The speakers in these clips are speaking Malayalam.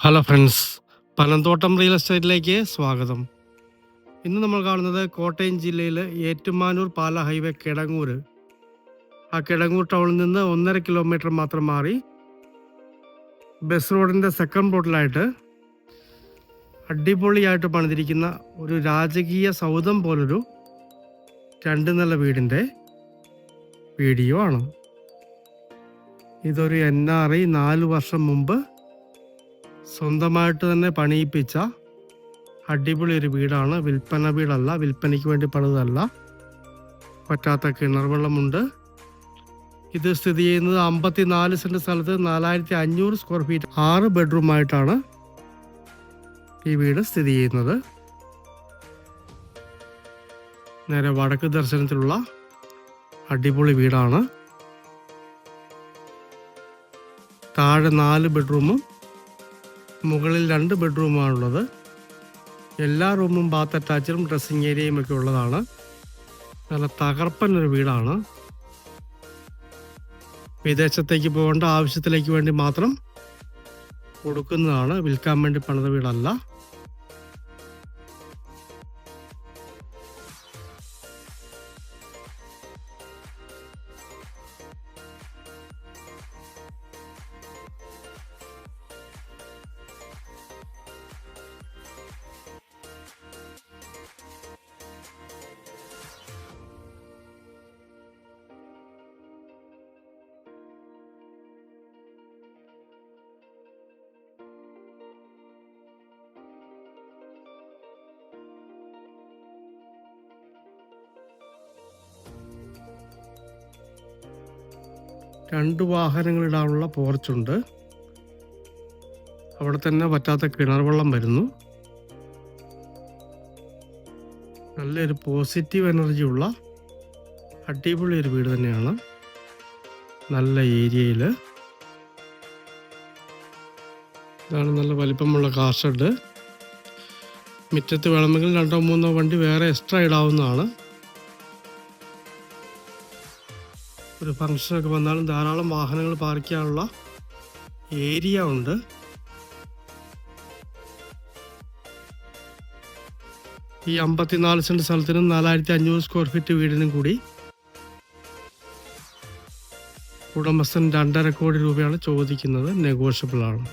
ഹലോ ഫ്രണ്ട്സ് പനന്തോട്ടം റിയൽ എസ്റ്റേറ്റിലേക്ക് സ്വാഗതം. ഇന്ന് നമ്മൾ കാണുന്നത് കോട്ടയം ജില്ലയിൽ ഏറ്റുമാനൂർ പാല ഹൈവേ കിടങ്ങൂർ ആ കിടങ്ങൂർ ടൗണിൽ നിന്ന് ഒന്നര കിലോമീറ്റർ മാത്രം മാറി ബസ് റോഡിന്റെ സെക്കൻഡ് റോഡിലായിട്ട് അടിപൊളിയായിട്ട് പണിതിരിക്കുന്ന ഒരു രാജകീയ സൗധം പോലൊരു രണ്ട് നില വീടിന്റെ വീഡിയോ ആണ്. ഇതൊരു എൻ ആർ ഐ നാല് വർഷം മുമ്പ് സ്വന്തമായിട്ട് തന്നെ പണിയിപ്പിച്ച അടിപൊളി ഒരു വീടാണ്. വിൽപ്പന വീടല്ല. വിൽപ്പനയ്ക്ക് വേണ്ടി പണിതല്ല. പറ്റാത്ത കിണർ വെള്ളമുണ്ട് ഇത് സ്ഥിതി ചെയ്യുന്നത് അമ്പത്തി നാല് സെന്റ് സ്ഥലത്ത് നാലായിരത്തി അഞ്ഞൂറ് സ്ക്വയർ ഫീറ്റ് ആറ് ബെഡ്റൂമായിട്ടാണ് ഈ വീട് സ്ഥിതി ചെയ്യുന്നത്. നേരെ വടക്ക് ദർശനത്തിലുള്ള അടിപൊളി വീടാണ്. താഴെ നാല് ബെഡ്റൂമും മുകളിൽ രണ്ട് ബെഡ്റൂമാണുള്ളത്. എല്ലാ റൂമും ബാത്ത് അറ്റാച്ചും ഡ്രസ്സിങ് ഏരിയയും ഒക്കെ ഉള്ളതാണ്. നല്ല തകർപ്പൻ ഒരു വീടാണ്. വിദേശത്തേക്ക് പോകേണ്ട ആവശ്യത്തിലേക്ക് വേണ്ടി മാത്രം കൊടുക്കുന്നതാണ്. വിൽക്കാൻ വേണ്ടി പണിത വീടല്ല. രണ്ട് വാഹനങ്ങളിടാനുള്ള പോർച്ചുണ്ട് അവിടെ തന്നെ പറ്റാത്ത കിണർ വെള്ളം വരുന്നു. നല്ലൊരു പോസിറ്റീവ് എനർജി ഉള്ള അടിപൊളി ഒരു വീട് തന്നെയാണ്. നല്ല ഏരിയയിൽ ഇതാണ് നല്ല വലിപ്പമുള്ള കാർ ഷെഡ് മുറ്റത്ത് വേണമെങ്കിൽ രണ്ടോ മൂന്നോ വണ്ടി വേറെ എക്സ്ട്രാ ഇടാവുന്നതാണ്. ഒരു ഫംഗ്ഷനൊക്കെ വന്നാലും ധാരാളം വാഹനങ്ങൾ പാർക്ക് ചെയ്യാനുള്ള ഏരിയ ഉണ്ട്. ഈ അമ്പത്തിനാല് സെന്റ് സ്ഥലത്തിനും നാലായിരത്തി അഞ്ഞൂറ് സ്ക്വയർ ഫീറ്റ് വീടിനും കൂടി ഉടമസ്ഥൻ രണ്ടര കോടി രൂപയാണ് ചോദിക്കുന്നത്. നെഗോഷ്യബിൾ ആണ്.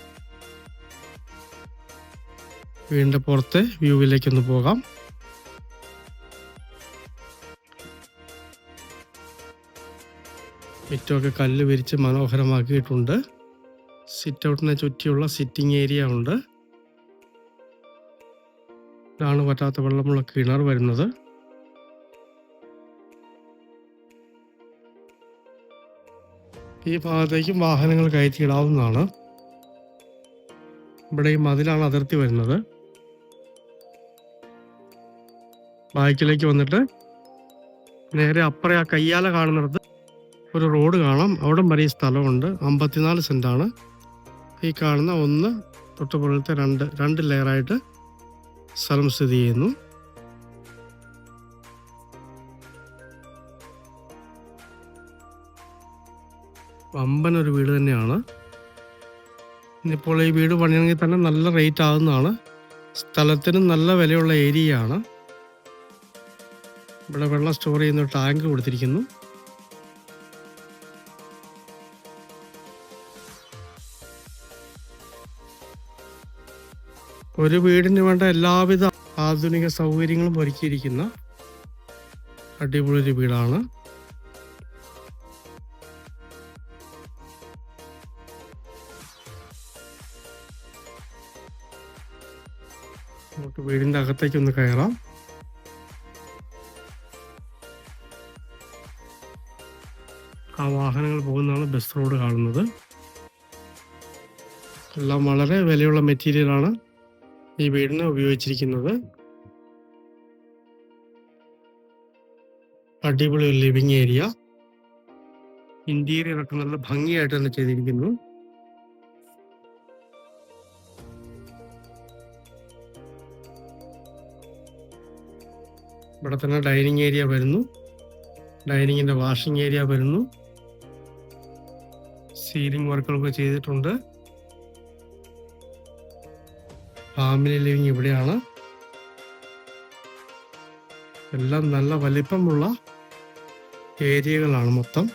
വീണ്ടും പുറത്തെ വ്യൂവിലേക്കൊന്ന് പോകാം. മുറ്റമൊക്കെ കല്ല് വിരിച്ച് മനോഹരമാക്കിയിട്ടുണ്ട്. സിറ്റ് ഔട്ടിനെ ചുറ്റിയുള്ള സിറ്റിംഗ് ഏരിയ ഉണ്ട്. ഇതാണ് പറ്റാത്ത വെള്ളമുള്ള കിണർ വരുന്നത്. ഈ ഭാഗത്തേക്കും വാഹനങ്ങൾ കയറ്റിയിടാവുന്നതാണ്. ഇവിടെ ഈ മതിലാണ് അതിർത്തി വരുന്നത്. ബാക്കിലേക്ക് വന്നിട്ട് നേരെ അപ്പുറം ആ കയ്യാല കാണുന്നിടത്ത് ഒരു റോഡ് കാണാം. അവിടെ വരെ ഈ സ്ഥലമുണ്ട്. അമ്പത്തിനാല് സെന്റാണ് ഈ കാണുന്ന ഒന്ന് തൊട്ട് പുറത്തെ രണ്ട് രണ്ട് ലെയറായിട്ട് സ്ഥലം സ്ഥിതി ചെയ്യുന്നു. വമ്പൻ ഒരു വീട് തന്നെയാണ്. ഇന്നിപ്പോൾ ഈ വീട് പണിയണമെങ്കിൽ തന്നെ നല്ല റേറ്റ് ആകുന്നതാണ് സ്ഥലത്തിന് നല്ല വിലയുള്ള ഏരിയയാണ്. ഇവിടെ വെള്ളം സ്റ്റോർ ചെയ്യുന്ന ടാങ്ക് കൊടുത്തിരിക്കുന്നു. ഒരു വീടിന് വേണ്ട എല്ലാവിധ ആധുനിക സൗകര്യങ്ങളും ഒരുക്കിയിരിക്കുന്ന അടിപൊളി ഒരു വീടാണ്. നമുക്ക് വീടിന്റെ അകത്തേക്ക് ഒന്ന് കയറാം. ആ വാഹനങ്ങൾ പോകുന്നതാണ് ബസ് റോഡ് കാണുന്നത്. എല്ലാം വളരെ വിലയുള്ള മെറ്റീരിയലാണ്. ഈ വീടിന് ഉപയോഗിച്ചിരിക്കുന്നത്. അടിപൊളി ഒരു ലിവിങ് ഏരിയ. ഇന്റീരിയർ ഒക്കെ നല്ല ഭംഗിയായിട്ട് തന്നെ ചെയ്തിരിക്കുന്നു. ഇവിടെ തന്നെ ഡൈനിങ് ഏരിയ വരുന്നു. ഡൈനിങ്ങിന്റെ വാഷിംഗ് ഏരിയ വരുന്നു. സീലിംഗ് വർക്കുകളൊക്കെ ചെയ്തിട്ടുണ്ട്. ഫാമിലി ലിവിങ് ഇവിടെയാണ്. എല്ലാം നല്ല വലിപ്പമുള്ള ഏരിയകളാണ് മൊത്തം.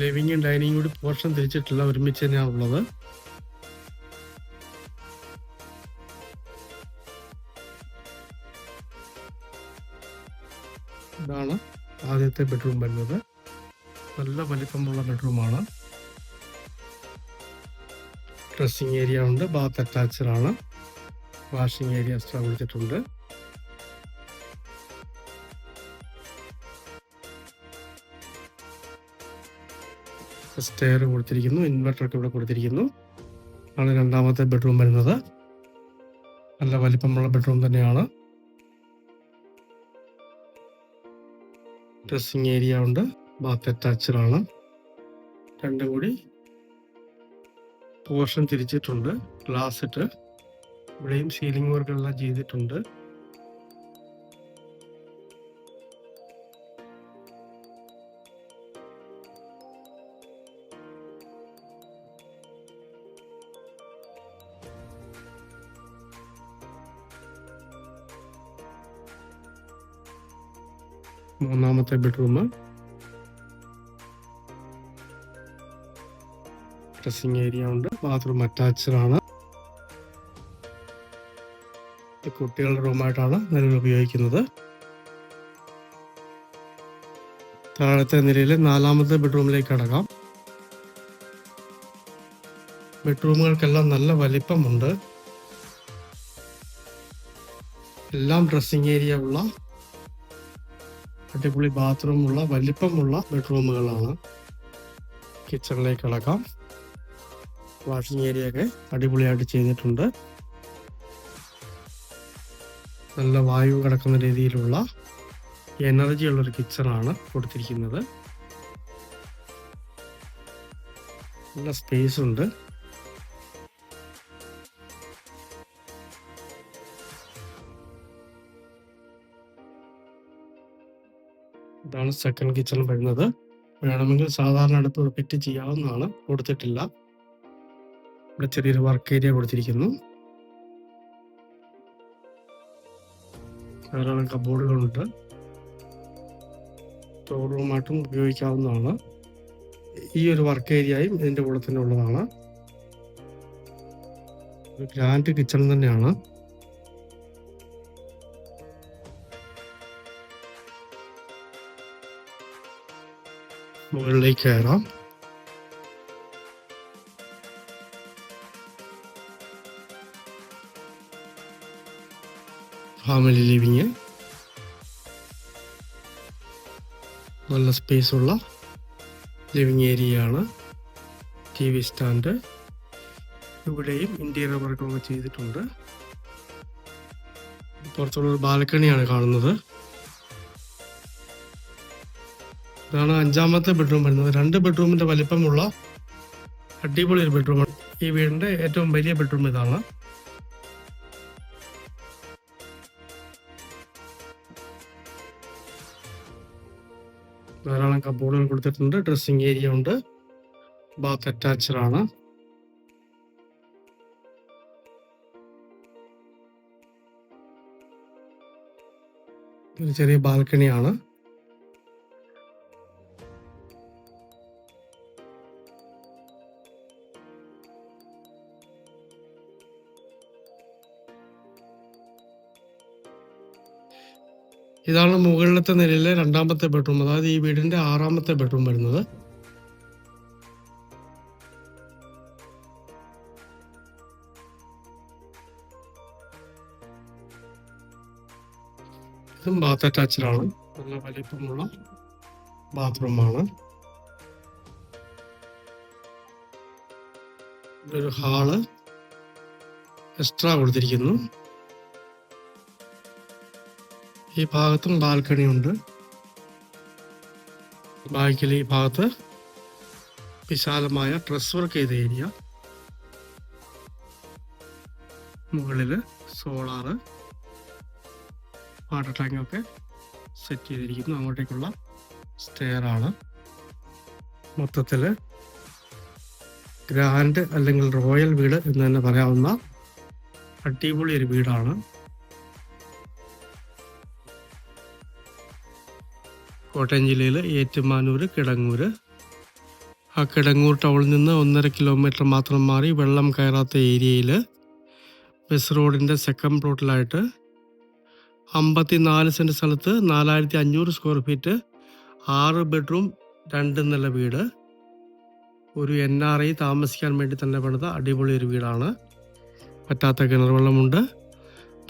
ലിവിങ്ങും ഡൈനിങ് കൂടി പോർഷൻ തിരിച്ചിട്ടില്ല ഒരുമിച്ച് തന്നെയാണ് ഉള്ളത്. ഇതാണ് ആദ്യത്തെ ബെഡ്റൂം വരുന്നത്. നല്ല വലിപ്പമുള്ള ബെഡ്റൂമാണ്. ഡ്രസ്സിങ് ഏരിയ ഉണ്ട്. ബാത്ത് അറ്റാച്ച്ഡ് ആണ്. വാഷിംഗ് ഏരിയ എക്സ്ട്രാ കൊടുത്തിട്ടുണ്ട് സ്റ്റെയർ കൊടുത്തിരിക്കുന്നു. ഇൻവെർട്ടർ ഒക്കെ ഇവിടെ കൊടുത്തിരിക്കുന്നു. ആണ് രണ്ടാമത്തെ ബെഡ്റൂം വരുന്നത്. നല്ല വലിപ്പമുള്ള ബെഡ്റൂം തന്നെയാണ്. ഡ്രസ്സിങ് ഏരിയ ഉണ്ട്. ബാത്ത് അറ്റാച്ച്ഡ് ആണ് രണ്ടും കൂടി പോർഷൻ തിരിച്ചിട്ടുണ്ട്. ഗ്ലാസ് ഇട്ട് ഇവിടെയും സീലിംഗ് വർക്ക് എല്ലാം ചെയ്തിട്ടുണ്ട്. മൂന്നാമത്തെ ബെഡ്റൂം ഡ്രസ്സിങ് ഏരിയ ഉണ്ട്. ബാത്റൂം അറ്റാച്ച്ഡ് ആണ്. കുട്ടികളുടെ റൂമായിട്ടാണ് നിലവിൽ ഉപയോഗിക്കുന്നത്. താഴത്തെ നിലയിൽ നാലാമത്തെ ബെഡ്റൂമിലേക്ക് കടക്കാം. ബെഡ്റൂമുകൾക്കെല്ലാം നല്ല വലിപ്പമുണ്ട്. എല്ലാം ഡ്രസ്സിങ് ഏരിയ ഉള്ള അടിപൊളി ബാത്റൂമുള്ള വലിപ്പമുള്ള ബെഡ്റൂമുകളാണ് കിച്ചണിലേക്ക് കടക്കാം. വാഷിംഗ് ഏരിയ ഒക്കെ അടിപൊളിയായിട്ട് ചെയ്തിട്ടുണ്ട്. നല്ല വായു കിടക്കുന്ന രീതിയിലുള്ള എനർജി ഉള്ളൊരു കിച്ചണാണ് കൊടുത്തിരിക്കുന്നത്. നല്ല സ്പേസ് ഉണ്ട്. ഇതാണ് സെക്കൻഡ് കിച്ചൺ വരുന്നത്. വേണമെങ്കിൽ സാധാരണ അടുപ്പ് ഫിറ്റ് ചെയ്യാവുന്നതാണ്. കൊടുത്തിട്ടില്ല. ഇവിടെ ചെറിയൊരു വർക്ക് ഏരിയ കൊടുത്തിരിക്കുന്നു. ധാരാളം കബോർഡുകളുണ്ട് സ്റ്റോർ റൂമായിട്ടും ഉപയോഗിക്കാവുന്നതാണ്. ഈ ഒരു വർക്ക് ഏരിയയും ഇതിന്റെ കൂടെ തന്നെ ഉള്ളതാണ്. ഗ്രാൻഡ് കിച്ചൺ തന്നെയാണ്. മുകളിലേക്ക് കയറാം. ഫാമിലി ലിവിങ് നല്ല സ്പേസ് ഉള്ള ലിവിങ് ഏരിയയാണ് ടി വി സ്റ്റാൻഡ് ഇവിടെയും ഇന്റീരിയർ വർക്കൊക്കെ ചെയ്തിട്ടുണ്ട്. പുറത്തുള്ള ബാൽക്കണിയാണ് കാണുന്നത്. ഇതാണ് അഞ്ചാമത്തെ ബെഡ്റൂം വരുന്നത്. രണ്ട് ബെഡ്റൂമിന്റെ വലിപ്പമുള്ള അടിപൊളി ഒരു ബെഡ്റൂമാണ് ഈ വീടിന്റെ ഏറ്റവും വലിയ ബെഡ്റൂം ഇതാണ്. ധാരാളം കബോർഡുകൾ കൊടുത്തിട്ടുണ്ട്. ഡ്രസ്സിംഗ് ഏരിയ ഉണ്ട്. ബാത്ത് അറ്റാച്ച്ഡ് ആണ്. ഒരു ചെറിയ ബാൽക്കണിയാണ് ഇതാണ് മുകളിലത്തെ നിലയിലെ രണ്ടാമത്തെ ബെഡ്റൂം അതായത് ഈ വീടിന്റെ ആറാമത്തെ ബെഡ്റൂം വരുന്നത്. ഇതും ബാത്ത് അറ്റാച്ച്ഡ് ആണ്. നല്ല വലിപ്പമുള്ള ബാത്റൂമാണ് ഒരു ഹാൾ എക്സ്ട്രാ കൊടുത്തിരിക്കുന്നു. ഈ ഭാഗത്തും ബാൽക്കണി ഉണ്ട്. ബാക്കിൽ ഈ ഭാഗത്ത് വിശാലമായ ഡ്രസ് വർക്ക് ചെയ്ത ഏരിയ മുകളിൽ സോളാറ്. വാട്ടർ ടാങ്ക് ഒക്കെ സെറ്റ് ചെയ്തിരിക്കുന്നു. അങ്ങോട്ടേക്കുള്ള സ്റ്റെയർ ആണ്. മൊത്തത്തിൽ ഗ്രാൻഡ് അല്ലെങ്കിൽ റോയൽ വീട് എന്ന് തന്നെ പറയാവുന്ന അടിപൊളി ഒരു വീടാണ്. കോട്ടയം ജില്ലയിൽ ഏറ്റുമാനൂർ കിടങ്ങൂർ ആ കിടങ്ങൂർ ടൗണിൽ നിന്ന് ഒന്നര കിലോമീറ്റർ മാത്രം മാറി വെള്ളം കയറാത്ത ഏരിയയിൽ ബസ് റോഡിന്റെ സെക്കൻഡ് പ്ലോട്ടിലായിട്ട് അമ്പത്തി നാല് സെന്റ് സ്ഥലത്ത് നാലായിരത്തി അഞ്ഞൂറ് സ്ക്വയർ ഫീറ്റ് ആറ് ബെഡ്റൂം രണ്ട് നില വീട്. ഒരു എൻ ആർ ഐ താമസിക്കാൻ വേണ്ടി തന്നെ പണിത അടിപൊളി ഒരു വീടാണ്. പറ്റാത്ത കിണർ വെള്ളമുണ്ട്.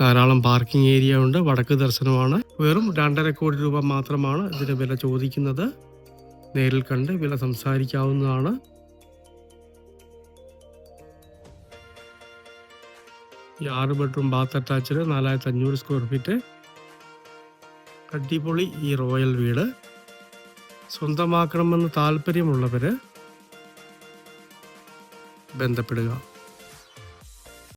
ധാരാളം പാർക്കിംഗ് ഏരിയ ഉണ്ട്. വടക്ക് ദർശനമാണ്. വെറും രണ്ടര കോടി രൂപ മാത്രമാണ് ഇതിന് വില ചോദിക്കുന്നത്. നേരിൽ കണ്ട് വില സംസാരിക്കാവുന്നതാണ്. ഈ ആറ് ബെഡ്റൂം ബാത്ത് അറ്റാച്ച്ഡ് നാലായിരത്തി അഞ്ഞൂറ് സ്ക്വയർ ഫീറ്റ്. അടിപൊളി ഈ റോയൽ വീട്. സ്വന്തമാക്കണമെന്ന് താല്പര്യമുള്ളവർ ബന്ധപ്പെടുക.